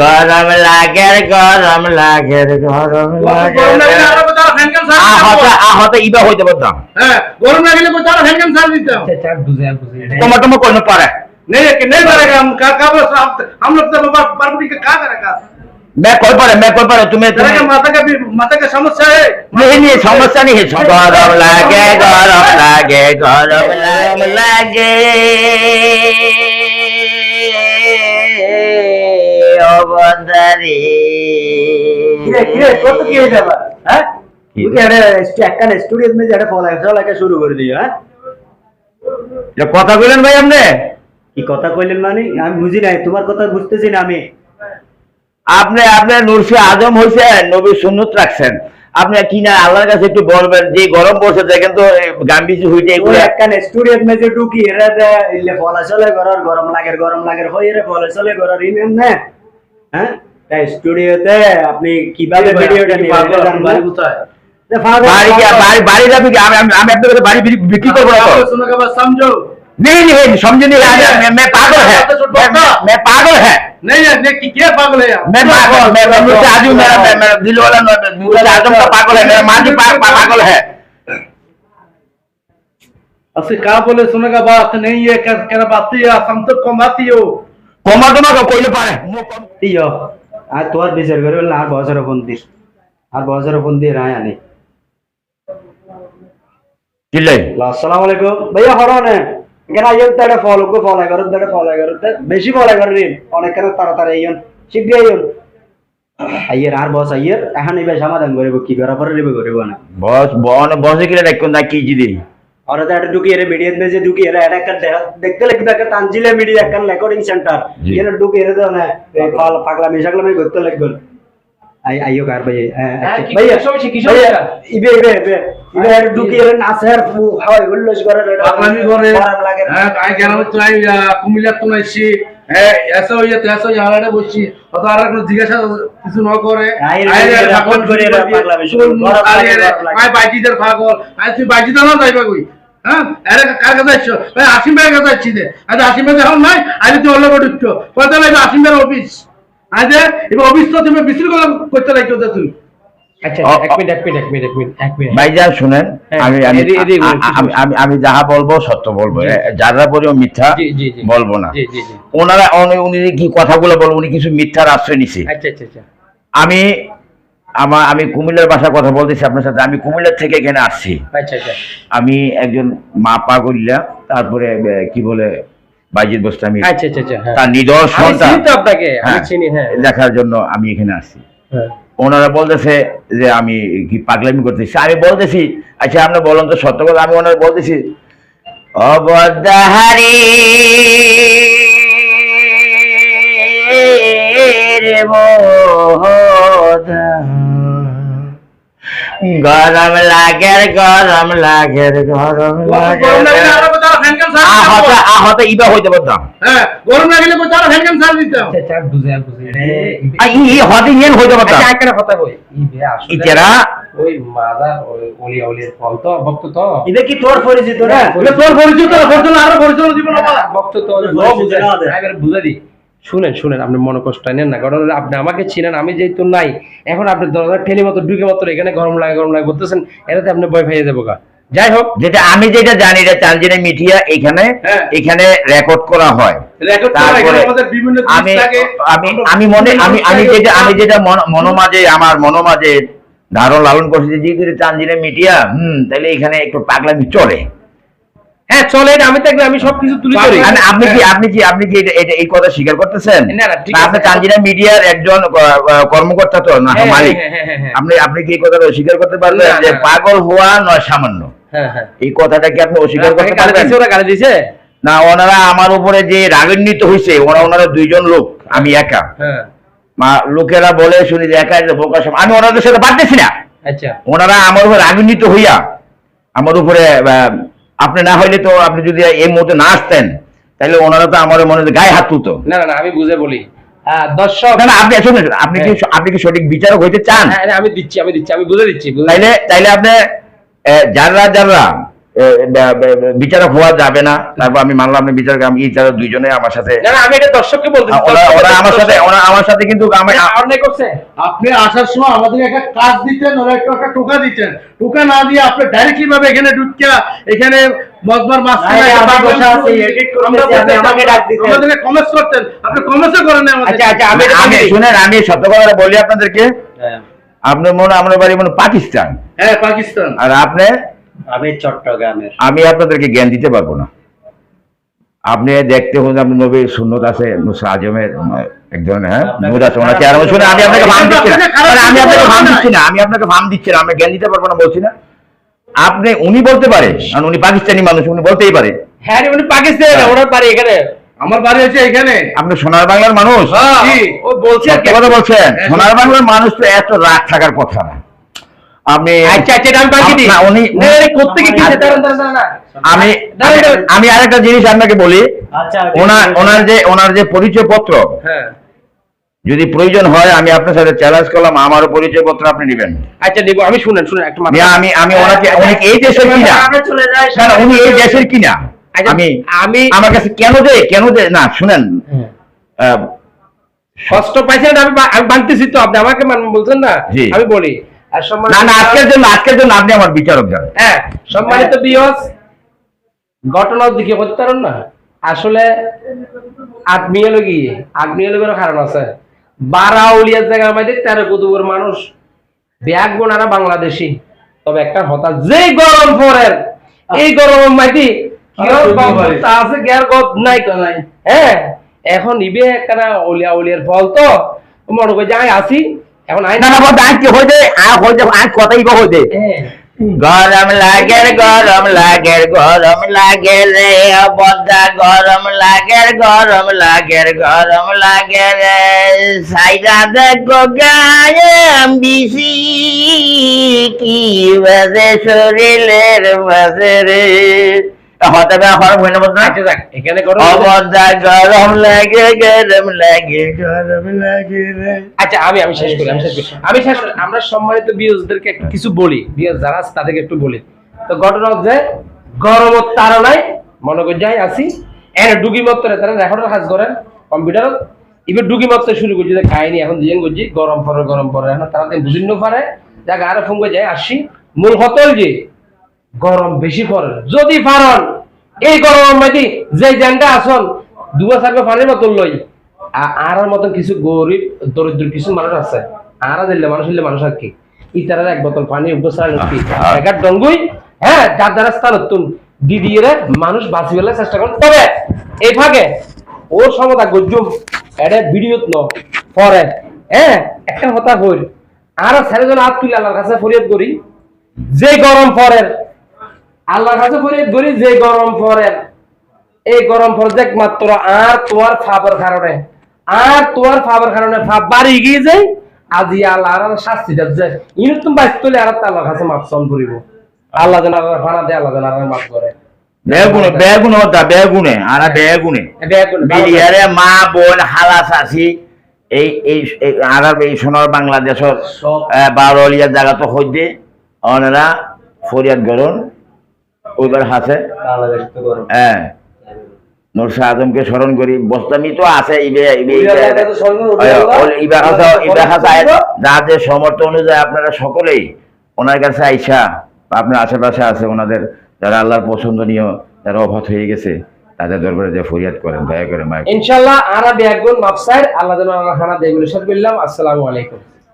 গরম লাগে গরম লাগে গরম লাগে গরম লাগলে আরো তারা ফ্যান ক্যান সার আহতে আহতে ইবা হইতে পারতাম হ্যাঁ গরম লাগলে কো তারা ফ্যান ক্যান সার দিতাম चार बुझे आप बुझे তোমার তোমার কোনো পারে नहीं कि नहीं करेगा हम का का बस आप हम लोग तो बाबा पार्वती का क्या करेगा मैं कोई पारे मैं कोई पारे तुम्हें तेरा तुम्हें का माता का भी माता का समस्या है नहीं नहीं समस्या नहीं है गरम लागे गरम लागे गरम लागे কি হ্যাঁ? স্টুডিও শুরু করে হ্যাঁ? কথা বললেন ভাই আপনি? কি কথা কইলেন মানে? আমি বুঝি নাই তোমার কথা বুঝতেছি না আমি। আপনি আপনার নুরসি আজম হয়েছেন নবী সুন্নত রাখছেন। আপনি কি না আল্লাহর কাছে একটু বলবেন যে গরম বসে দেখেন তো গাম্বিজি হইতে এগুলো। একখান স্টুডিও মে যে ঢুকি এরা ফলো চলে গরর গরম লাগে গরম লাগে হই রে ফলো চলে গরর ইমেন না হ্যাঁ তাই স্টুডিওতে আপনি কিভাবে ভিডিওটা নিয়ে पागल জানবেন बारी होता है বাড়ি কি বাড়ি বাড়ি যাবি কি? আমি আমি- আমি আপনার কাছে বাড়ি বিক্রি- বিক্রি করবো না তো आपको सुनो का बस समझो नहीं नहीं नहीं, समझे नहीं आया मैं मैं पागल है मैं- मैं- मैं पागल है नहीं है नहीं कि क्या पागल है आप मैं पागल मैं मैं मुझसे आजू मेरा मैं- मेरा दिल वाला न- मुझसे आजम का पागल है मेरा माँ भी पा- पा- पागल है असं का बोले सुने का बात नहीं है क्या क्या बात है आप हम तो कमाती हो কমা তোমাকে কইলে পারে। দিও আর তোর বিচার করে বললে আর বছর ফোন দিস আর বছর ফোন দিয়ে রায় আনে। আসসালামু আলাইকুম। ভাইয়া হরনে এখানে আইয়ন তাড়ে ফলো কো ফলো করো তাড়ে ফলো করো বেশি ফলো করো রে। অনেক কেন তাড়াতাড়ি আইয়ন শীঘ্র আইয়ন আইয়ের আর বস আইয়ের। এখন এবার সমাধান করিব কি করা পরে রেবে করিব না। বস বন বসে কিলে দেখুন না কি জিদি ওরা তো এটা ঢুকি মিডিয়ার এটা একটা দেখতে লাগবে একটা মিডিয়া একটা রেকর্ডিং সেন্টার এর ঢুকি এর না লাগবে। আই আইও কার ভাই হ্যাঁ, আচ্ছা, ভাই ইবে ইবে ইবে ইবে ফু হয় উল্লাস করে আমি করে। হ্যাঁ আই গেলাম তো আই কুমিল্লা ইয়ে, তো নাইছি ইয়ে, অত আর কোনো জিজ্ঞাসা কিছু ন করে। না যাইবা আমি যাহা বলব সত্য বলব। যারা বলি মিথ্যা বলব না। ওনারা উনি কি কথাগুলো বলব উনি কিছু মিথ্যার আশ্রয় নিছি। আমি আমার আমি কুমিল্লার বাসা কথা বলতেছি আপনার সাথে। আমি কুমিল্লার থেকে এখানে আসছি। আমি একজন মা পাগল্লা তারপরে কি বলে বাইজিদ বোস্তামি। তার নিদর্শন হ্যাঁ, দেখার জন্য আমি এখানে আসছি। ওনারা বলতেছে যে আমি কি পাগলামি করতেছি। আমি বলতেছি আচ্ছা আপনি বলুন তো সত্য কথা আমি ওনারা বলতেছি অবদাহারী গরম লাগে গরম লাগে গরম লাগে আহত তোর জীবন বুঝে শুনেন শুনেন আপনি মনে কষ্ট নেন না কারণ আপনি আমাকে চিনেন আমি যেহেতু নাই এখন আপনি দরজা ঠেলি মতো ঢুকে মতো এখানে গরম লাগে গরম লাগে বলতেছেন এটাতে আপনি ভয় পাইয়ে যাব গা। যাই হোক। যেটা আমি যেটা জানি যে চাঞ্জিনা মিডিয়া এখানে হ্যাঁ। এখানে রেকর্ড করা হয়। আমি আমি আমি মনে আমি আমি যেটা আমি যেটা মন- মনোমাজে আমার মনোমাজে ধারণ লালন করছি যে চাঞ্জিনা মিডিয়া হুম তাহলে এখানে একটু পাগলামি চলে। হ্যাঁ চলে এটা আমি থাকলে আমি সবকিছু তুলে ধরি। মানে আপনি কি আপনি কি আপনি কি এটা এই কথা স্বীকার করতেছেন? না, না, ঠিক না, আপনি আছে। চাঞ্জিনা মিডিয়ার একজন কর্মকর্তা তো না হ্যাঁ, মালিক। হ্যাঁ, হ্যাঁ। আপনি আপনি কি এই কথাটা অস্বীকার করতে পারবেন? না, যে পাগল হওয়া নয় সামান্য। এই কথাটা কি আপনি অস্বীকার করতে পারবেন? ওরা গালি দিছে? না ওনারা আমার উপরে যে রাগান্বিত হয়েছে ওরা ওনারা দুইজন লোক আমি একা। মা লোকেরা বলে শুনি যে একা বোকা সব আমি ওনাদের সাথে পারতেছি না। আচ্ছা। ওনারা আমার উপরে রাগান্বিত হইয়া আমার উপরে আপনি না হইলে তো আপনি যদি এই মুহূর্তে না আসতেন তাহলে ওনারা তো আমার মনে হয় গায়ে হাত তুলতো। না না আমি বুঝে বলি। দর্শক না আপনি শুনুন আপনি কি আপনি কি সঠিক বিচারক হইতে চান? হ্যাঁ, হ্যাঁ, আমি দিচ্ছি আমি দিচ্ছি আমি বুঝে দিচ্ছি বুঝে- তাইলে তাইলে আপনি বে- বে- বিচারক হওয়া যাবে না। তারপর আমি মানলাম না বিচারক আমি বিচারক দুইজনে আমার সাথে না না, আমি এটা দর্শককে বলতে ওরা ওরা আমার সাথে ওরা আমার সাথে কিন্তু করছে। আপনি আসার সময় আমাদের একটা কাজ দিতেন ওরা একটু একটা টোকা দিতেন। টোকা না দিয়ে আপনি ডাইরেক্টলি ভাবে এখানে ঢুকিয়া এখানে মজবার কমেন্টস করতেন। আপনি কমেন্টসও করেন না আচ্ছা আচ্ছা আমি আমি শুনেন আমি সত্য কথা বলি আপনাদেরকে। হ্যাঁ, আপনার মনে হয় আমার বাড়ি মনে পাকিস্তান। হ্যাঁ পাকিস্তান। আর আপনি আমি চট্টগ্রামের। আমি আপনাদেরকে জ্ঞান দিতে পারব না। আপনি দেখতে হন আপনি নবীর সুন্নত আছে মুসা আজমের উম, এক ধরনের হ্যাঁ? আছে। ওনার শুনে আমি আপনাকে ভাম দিচ্ছি না। আমি আপনাকে ভাম দিচ্ছি না আমি আপনাকে ভাম দিচ্ছি না আমি জ্ঞান দিতে পারব না বলছি না। আপনি উনি বলতে পারে কারণ উনি পাকিস্তানি মানুষ উনি বলতেই পারে। হ্যাঁ উনি পাকিস্তানে ওনার বাড়ি এখানে। আমার বাড়ি হচ্ছে এখানে। আপনি সোনার বাংলার মানুষ? হ্যাঁ, ও বলছে আর কথা বলছেন। হ্যাঁ, সোনার বাংলার মানুষ তো এত রাগ থাকার কথা না। আপনি আচ্ছা আচ্ছা আমি বাকি দিই না, উনি- আরে, কি দাঁড়ান দাঁড়ান দাঁড়ান না। আমি। আমি আরেকটা জিনিস আপনাকে বলি। আচ্ছা ওনার ওনার যে ওনার যে পরিচয় পত্র হ্যাঁ। যদি প্রয়োজন হয় আমি আপনার সাথে চ্যালেঞ্জ করলাম আমারও পরিচয় পত্র আপনি নেবেন। আচ্ছা নিবো আমি শুনেন শুনেন একটা আমি আমি ওনাকে উনি এই দেশের কিনা? আমরা না, উনি এই দেশের কিনা? আচ্ছা, আমি আমি আমার কাছে কেন দে কেন দে না শুনেন। আহ, কষ্ট পাইছেন আমি আমি বানতেছি তো আপনি আমাকে বলছেন না? আমি বলি না না আজকের জন্য আজকের জন্য আপনি আমার বিচারক যান হ্যাঁ সম্মানিত বিয়স ঘটনার দিকে করতে পারেন না। আসলে আত্মীয় লগি আত্মীয় লগের কারণ আছে। বারা জায়গার মধ্যে তেরো কুতুবের মানুষ ব্যাগ বাংলাদেশি। তবে একটা হতা যে গরম পরের এই গরমের মাইতি তা আছে গদ নাই নাই? হ্যাঁ এখন ইবে একটা উলিয়া উলিয়ার ফল তো। মনে করে যাই আসি। এখন না বলতে কি কথাই বা গরম লাগে গরম লাগে গরম লাগে রে বদ্দা গরম লাগে গরম লাগে গরম লাগে রে। সাইরা দেখো গায়ে বিসি কি বাজে শরীরের মাঝে রে। হতে be হরম হইনা বলতো না আচ্ছা এখানে গরম অবদা গরম লাগে গরম লাগে গরম লাগে আচ্ছা আমি আমি শেষ করি আমি শেষ করি। আমি শেষ করি আমরা সম্মানিত বিয়সদেরকে কিছু বলি। বিয়স যারা আছে তাদেরকে একটু বলি। তো ঘটনা হচ্ছে গরমত তারা মনে করি যাই আসি এর ডুগি মত্তরে তারা রেকর্ডের কাজ করেন কম্পিউটারত এবার ডুগি মত্ত শুরু করছি যে কাহিনী এখন জিয়ান করছি গরম পরে গরম পরে এখন তারা বুঝিন্ন পারে। যাক আরও ফোন করে যায় আসি। মূল হতল যে গরম বেশি পড়ে। যদি পারন এই গরমের মধ্যে যে জ্যানটা আসন দুয়া সার্বে পানির বোতল লই। আর আর মতন কিছু গরিব দরিদ্র কিছু মানুষ আছে। আর দিলে মানুষ হইলে মানুষ আর কি? ইতারার এক বোতল পানি উপসার কি? একার ডঙ্গুই। হ্যাঁ যার দ্বারা স্থান তুন দিদিয়ে মানুষ বাঁচি ফেলার চেষ্টা করেন। তবে এই ফাঁকে ওর সমতা গজ্জুম এটা ভিডিওত ন পরে হ্যাঁ একটা কথা হইল আর ছেলেজন হাত তুলে আল্লাহর কাছে ফরিয়াদ করি। যে গরম পরের আল্লাহর কাছে ফরিয়াদ করি যে গরম পরের এই গরম পরে মাত্র আর তোমার ফাবার কারণে। আর তোমার ফাবার কারণে ফাপ বাড়ি গিয়ে যাই আজি আল্লাহ আর শাস্তি দেব যায় ইনু তুমি তুলে আর আল্লাহর কাছে মাপ চল করিব। আল্লাহ যেন আর ফানা দেয় আল্লাহ যেন আর মাপ করে। বেগুনে বেগুনে হতা বেগুনে আর বেগুনে। এক মা বোন হালা চাচি এই এই আরব এই সোনার বাংলাদেশের বারলিয়ার জায়গা তো হইতে ওনারা ফরিয়াদ গরণ ওইবার হাসে। হ্যাঁ। আজমকে স্মরণ করি বস্তামি তো আছে যাদের সমর্থ অনুযায়ী আপনারা সকলেই ওনার কাছে আইসা আপনার আশেপাশে আছে ওনাদের যারা আল্লাহর পছন্দনীয় যারা অভাত হয়ে গেছে তাদের দরবারে যে ফরিয়াদ করেন দয়া করে ইনশাল্লাহ আরা বেগুন মাপসাইর আল্লাহ খানা সব বললাম আসসালামু আলাইকুম।